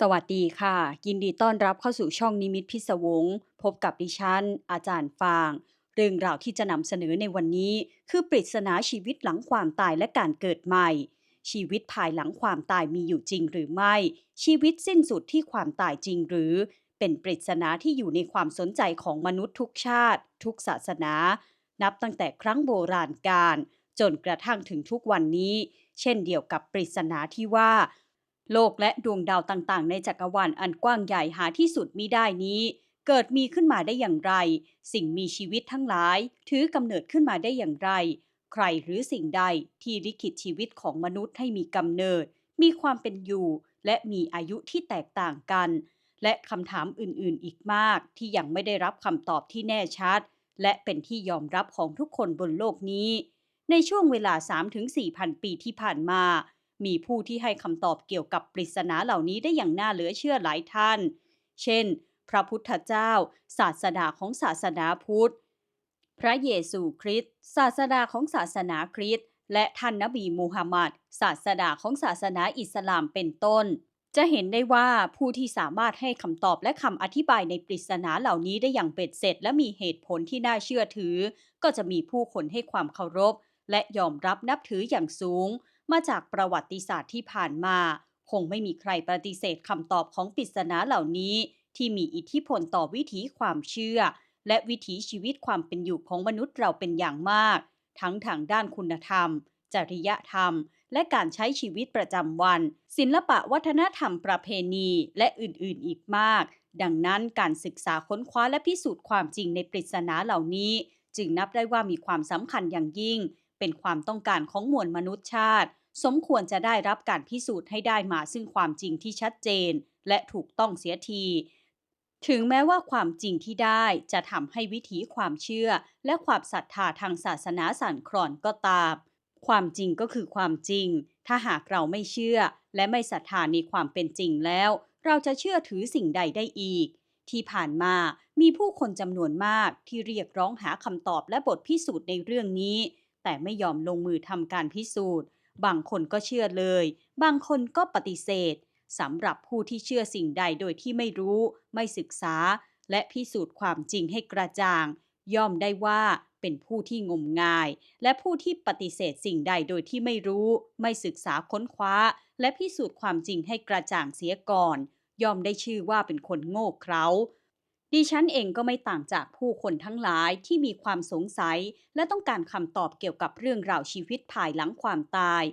สวัสดีค่ะ ยินดีต้อนรับเข้าสู่ช่องนิมิตพิศวง พบกับดิฉัน อาจารย์ฟาง เรื่องราวที่จะนำเสนอในวันนี้ คือปริศนาชีวิตหลังความตายและการเกิดใหม่ ชีวิตภายหลังความตายมีอยู่จริงหรือไม่ ชีวิตสิ้นสุดที่ความตายจริงหรือ เป็นปริศนาที่อยู่ในความสนใจของมนุษย์ทุกชาติ ทุกศาสนา นับตั้งแต่ครั้งโบราณกาลจนกระทั่งถึงทุกวันนี้ เช่นเดียวกับปริศนาที่ว่า โลกและดวงดาวต่างๆ ในจักรวาลอันกว้างใหญ่หาที่สุดมิได้นี้ เกิดมีขึ้นมาได้อย่างไร สิ่งมีชีวิตทั้งหลาย ถือกำเนิดขึ้นมาได้อย่างไร ใครหรือสิ่งใดที่ลิขิตชีวิตของมนุษย์ให้มีกำเนิด มีความเป็นอยู่ และมีอายุที่แตกต่างกัน และคำถามอื่นๆ อีกมากที่ยังไม่ได้รับคำตอบที่แน่ชัด และเป็นที่ยอมรับของทุกคนบนโลกนี้ ในช่วงเวลา 3-4พันปีที่ผ่านมา มีผู้ที่ให้คำตอบเกี่ยวกับปริศนาเหล่านี้ได้อย่างน่าเหลือเชื่อหลายท่าน เช่น พระพุทธเจ้า ศาสดาของศาสนาพุทธ พระเยซูคริสต์ศาสดาของศาสนาคริสต์และท่านนบีมูฮัมหมัดศาสดาของศาสนาอิสลามเป็นต้น จะเห็นได้ว่าผู้ที่สามารถให้คำตอบและคำอธิบายในปริศนาเหล่านี้ได้อย่างเป็ดเสร็จ และมีเหตุผลที่น่าเชื่อถือ ก็จะมีผู้คนให้ความเคารพ และยอมรับนับถืออย่างสูง มาจากประวัติศาสตร์ที่ผ่านมา คงไม่มีใครปฏิเสธคำตอบของปริศนาเหล่านี้ ที่มีอิทธิพลต่อวิถีความเชื่อ และวิถีชีวิตความเป็นอยู่ของมนุษย์เราเป็นอย่างมาก ทั้งทางด้านคุณธรรม จริยธรรม และการใช้ชีวิตประจำวัน ศิลปะวัฒนธรรมประเพณีและอื่นๆอีกมาก ดังนั้นการศึกษาค้นคว้าและพิสูจน์ความจริงในปริศนาเหล่านี้ จึงนับได้ว่ามีความสำคัญอย่างยิ่ง เป็นความต้องการของมวลมนุษยชาติ สมควรจะได้รับการพิสูจน์ให้ได้มาซึ่งความจริงที่ชัดเจน และถูกต้องเสียที ถึงแม้ว่าความจริงที่ได้จะทำให้วิถีความเชื่อ และความศรัทธาทางศาสนาสั่นคลอนก็ตาม ความจริงก็คือความจริง ถ้าหากเราไม่เชื่อ และไม่ศรัทธาในความเป็นจริงแล้ว เราจะเชื่อถือสิ่งใดได้อีกที่ผ่านมามีผู้คนจำนวนมากที่เรียกร้องหาคำตอบและบทพิสูจน์ในเรื่องนี้ แต่ไม่ยอมลงมือทำการพิสูจน์ บางคนก็เชื่อเลย บางคนก็ปฏิเสธสำหรับผู้ที่เชื่อสิ่งใดโดยที่ไม่รู้ ไม่ศึกษา และพิสูจน์ความจริงให้กระจ่าง ย่อมได้ว่าเป็นผู้ที่งมงาย และผู้ที่ปฏิเสธสิ่งใดโดยที่ไม่รู้ ไม่ศึกษาค้นคว้า และพิสูจน์ความจริงให้กระจ่างเสียก่อน ย่อมได้ชื่อว่าเป็นคนโง่เขลา ดิฉันเองก็ไม่ต่างจากผู้คนทั้งหลายที่มีความสงสัย และต้องการคำตอบเกี่ยวกับเรื่องราวชีวิตภายหลังความตาย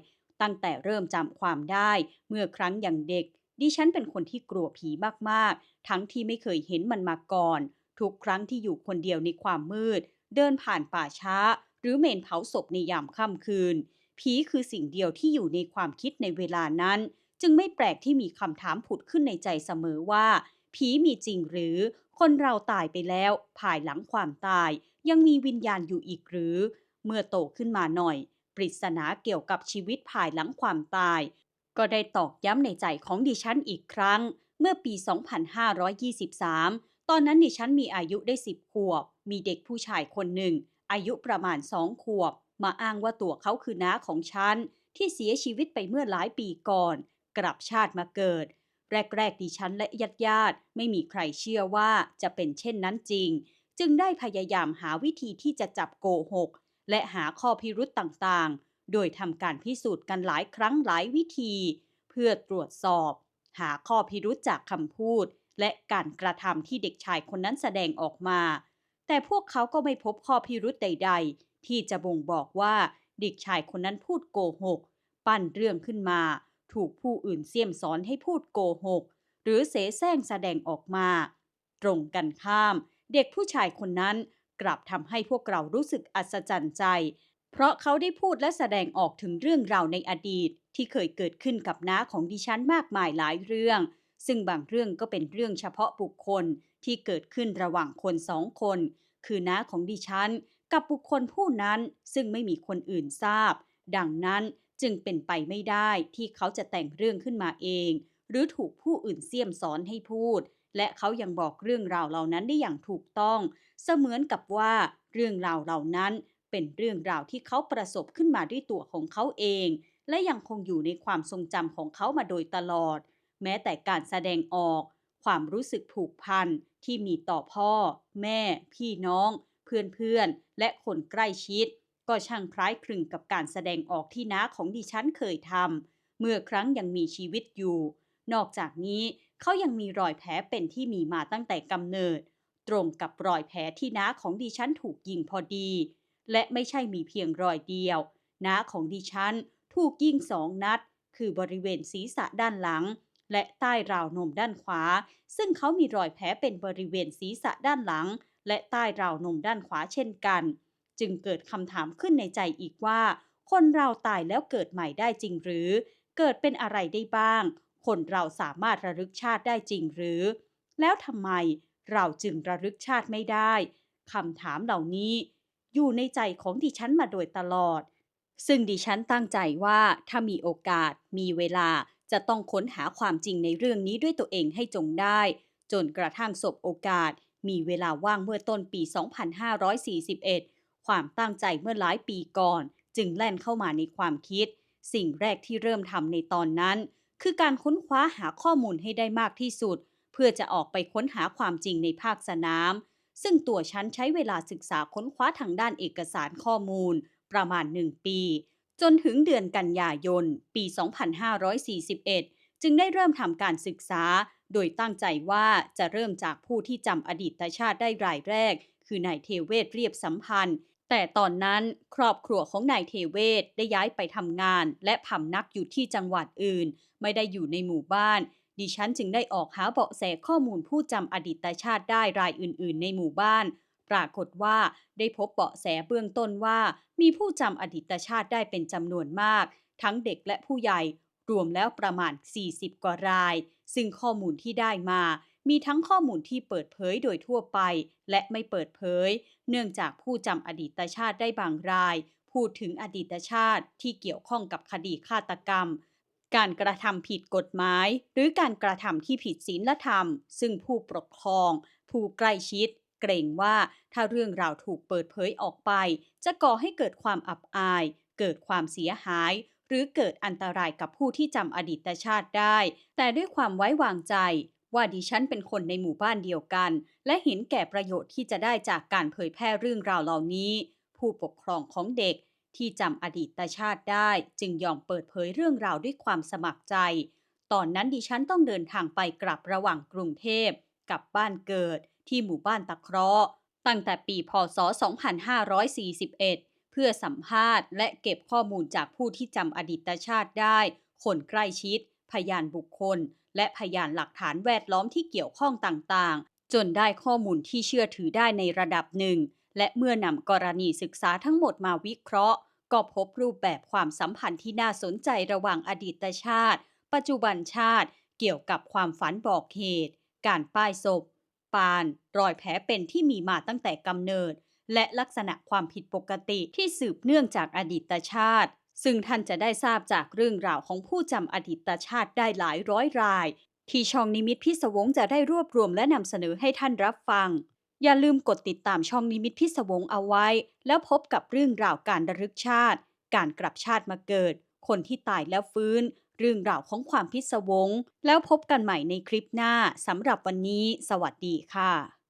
ตั้งแต่เริ่มจำความได้ เมื่อครั้งยังเด็ก ดิฉันเป็นคนที่กลัวผีมากๆ ทั้งที่ไม่เคยเห็นมันมาก่อน ทุกครั้งที่อยู่คนเดียวในความมืด เดินผ่านป่าช้า หรือเมนเผาศพในยามค่ำคืน ผีคือสิ่งเดียวที่อยู่ในความคิดในเวลานั้น จึงไม่แปลกที่มีคำถามผุดขึ้นในใจเสมอว่า ผีมีจริงหรือ คนเราตายไปแล้ว ภายหลังความตาย ยังมีวิญญาณอยู่อีกหรือ เมื่อโตขึ้นมาหน่อย ปริศนาเกี่ยวกับชีวิตภายหลังความตาย ก็ได้ตอกย้ำในใจของดิฉันอีกครั้ง เมื่อปี 2523 ตอนนั้นดิฉันมีอายุได้ 10 ขวบ มีเด็กผู้ชายคนหนึ่ง อายุประมาณ2ขวบ มาอ้างว่าตัวเขาคือน้าของฉันที่เสียชีวิตไปเมื่อหลายปีก่อน กลับชาติมาเกิด แรกๆดิฉันและญาติญาติๆไม่มีใครเชื่อว่าจะเป็นเช่นนั้นจริง จึงได้พยายามหาวิธีที่จะจับโกหก และหาข้อพิรุษต่างๆ โดยทำการพิสูจน์กันหลายครั้งหลายวิธี เพื่อตรวจสอบ หาข้อพิรุษจากคำพูด และการกระทำที่เด็กชายคนนั้นแสดงออกมา แต่พวกเขาก็ไม่พบข้อพิรุษใด ๆ ที่จะบ่งบอกว่าเด็กชายคนนั้นพูดโกหก ปั้นเรื่องขึ้นมา ถูกผู้อื่นเสี่ยมสอนให้พูดโกหก หรือเสแสร้งแสดงออกมา ตรงกันข้าม เด็กผู้ชายคนนั้นกลับทำให้พวกเรารู้สึกอัศจรรย์ใจ เพราะเขาได้พูดและแสดงออกถึงเรื่องราวในอดีต ที่เคยเกิดขึ้นกับน้าของดิฉันมากมายหลายเรื่อง ซึ่งบางเรื่องก็เป็นเรื่องเฉพาะบุคคลที่เกิดขึ้นระหว่างคนสองคน คือน้าของดิฉัน กับบุคคลผู้นั้นซึ่งไม่มีคนอื่นทราบ ดังนั้น จึงเป็นไปไม่ได้ที่เขาจะแต่งเรื่องขึ้นมาเอง หรือถูกผู้อื่นเสี่ยมสอนให้พูด และเขายังบอกเรื่องราวเหล่านั้นได้อย่างถูกต้อง เสมือนกับว่าเรื่องราวเหล่านั้นเป็นเรื่องราวที่เขาประสบขึ้นมาด้วยตัวของเขาเอง และยังคงอยู่ในความทรงจำของเขามาโดยตลอด แม้แต่การแสดงออก ความรู้สึกผูกพันที่มีต่อพ่อ แม่ พี่น้อง เพื่อนๆ และคนใกล้ชิด ก็ช่างคล้ายคลึงกับการแสดงออกที่น้าของดิฉันเคยทำเมื่อครั้งยังมีชีวิตอยู่ นอกจากนี้เขายังมีรอยแผลเป็นที่มีมาตั้งแต่กำเนิด ตรงกับรอยแผลที่น้าของดิฉันถูกยิงพอดี และไม่ใช่มีเพียงรอยเดียว น้าของดิฉันถูกยิงสองนัด คือบริเวณศีรษะด้านหลัง และใต้ราวนมด้านขวา ซึ่งเขามีรอยแผลเป็นบริเวณศีรษะด้านหลัง และใต้ราวนมด้านขวาเช่นกัน จึงเกิดคำถามขึ้นในใจอีกว่า คนเราตายแล้วเกิดใหม่ได้จริงหรือ เกิดเป็นอะไรได้บ้าง คนเราสามารถระลึกชาติได้จริงหรือ แล้วทำไมเราจึงระลึกชาติไม่ได้คำถามเหล่านี้ อยู่ในใจของดิฉันมาโดยตลอด ซึ่งดิฉันตั้งใจว่าถ้ามีโอกาส มีเวลาจะต้องค้นหาความจริงในเรื่องนี้ด้วยตัวเองให้จงได้ จนกระทั่งสบโอกาส มีเวลาว่างเมื่อต้นปี 2541 ความตั้งใจเมื่อหลายปีก่อน จึงแล่นเข้ามาในความคิด สิ่งแรกที่เริ่มทำในตอนนั้น คือการค้นคว้าหาข้อมูลให้ได้มากที่สุด เพื่อจะออกไปค้นหาความจริงในภาคสนาม ซึ่งตัวฉันใช้เวลาศึกษาค้นคว้าทางด้านเอกสารข้อมูล ประมาณ1ปี จนถึงเดือนกันยายน ปี 2541 จึงได้เริ่มทำการศึกษา โดยตั้งใจว่าจะเริ่มจากผู้ที่จำอดีตชาติได้รายแรก คือนายเทเวศเรียบสัมพันธ์ แต่ตอนนั้นครอบครัวของนายเทเวศได้ย้ายไปทำงาน และพำนักอยู่ที่จังหวัดอื่น ไม่ได้อยู่ในหมู่บ้าน ดิฉันจึงได้ออกหาเบาะแสข้อมูลผู้จำอดีตชาติได้รายอื่น ๆ ในหมู่บ้าน ปรากฏว่าได้พบเบาะแสเบื้องต้นว่า มีผู้จำอดีตชาติได้เป็นจำนวนมาก ทั้งเด็กและผู้ใหญ่รวมแล้วประมาณ 40 กว่าราย ซึ่งข้อมูลที่ได้มา มีทั้งข้อมูลที่เปิดเผยโดยทั่วไป และไม่เปิดเผย เนื่องจากผู้จำอดีตชาติได้บางราย พูดถึงอดีตชาติที่เกี่ยวข้องกับคดีฆาตกรรม การกระทำผิดกฎหมาย หรือการกระทำที่ผิดศีลธรรม ซึ่งผู้ปกครอง ผู้ใกล้ชิดเกรงว่าถ้าเรื่องราวถูกเปิดเผยออกไป จะก่อให้เกิดความอับอาย เกิดความเสียหาย หรือเกิดอันตรายกับผู้ที่จำอดีตชาติได้ แต่ด้วยความไว้วางใจ ว่าดิฉันเป็นคนในหมู่บ้านเดียวกัน และเห็นแก่ประโยชน์ที่จะได้จากการเผยแพร่เรื่องราวเหล่านี้ ผู้ปกครองของเด็กที่จำอดีตชาติได้ จึงยอมเปิดเผยเรื่องราวด้วยความสมัครใจ ตอนนั้นดิฉันต้องเดินทางไปกลับระหว่างกรุงเทพกับบ้านเกิดที่หมู่บ้านตะเคราะห์ตั้งแต่ปีพศ 2541 เพื่อสัมภาษณ์และเก็บข้อมูลจากผู้ที่จำอดีตชาติได้ คนใกล้ชิด พยานบุคคล และพยานหลักฐานแวดล้อมที่เกี่ยวข้องต่างๆ จนได้ข้อมูลที่เชื่อถือได้ในระดับหนึ่ง และเมื่อนำกรณีศึกษาทั้งหมดมาวิเคราะห์ ก็พบรูปแบบความสัมพันธ์ที่น่าสนใจระหว่างอดีตชาติ ปัจจุบันชาติ เกี่ยวกับความฝันบอกเหตุ การป้ายศพ ปาน รอยแผลเป็นที่มีมาตั้งแต่กำเนิดและลักษณะความผิดปกติที่สืบเนื่องจากอดีตชาติ ซึ่งท่านจะได้ทราบจากเรื่องราวของผู้จำอดีตชาติได้หลายร้อยราย ที่ช่องนิมิตพิศวงจะได้รวบรวมและนำเสนอให้ท่านรับฟัง อย่าลืมกดติดตามช่องนิมิตพิศวงเอาไว้ แล้วพบกับเรื่องราวการระลึกชาติ การกลับชาติมาเกิด คนที่ตายแล้วฟื้น เรื่องราวของความพิศวงแล้วพบกันใหม่ในคลิปหน้าสำหรับวันนี้ สวัสดีค่ะ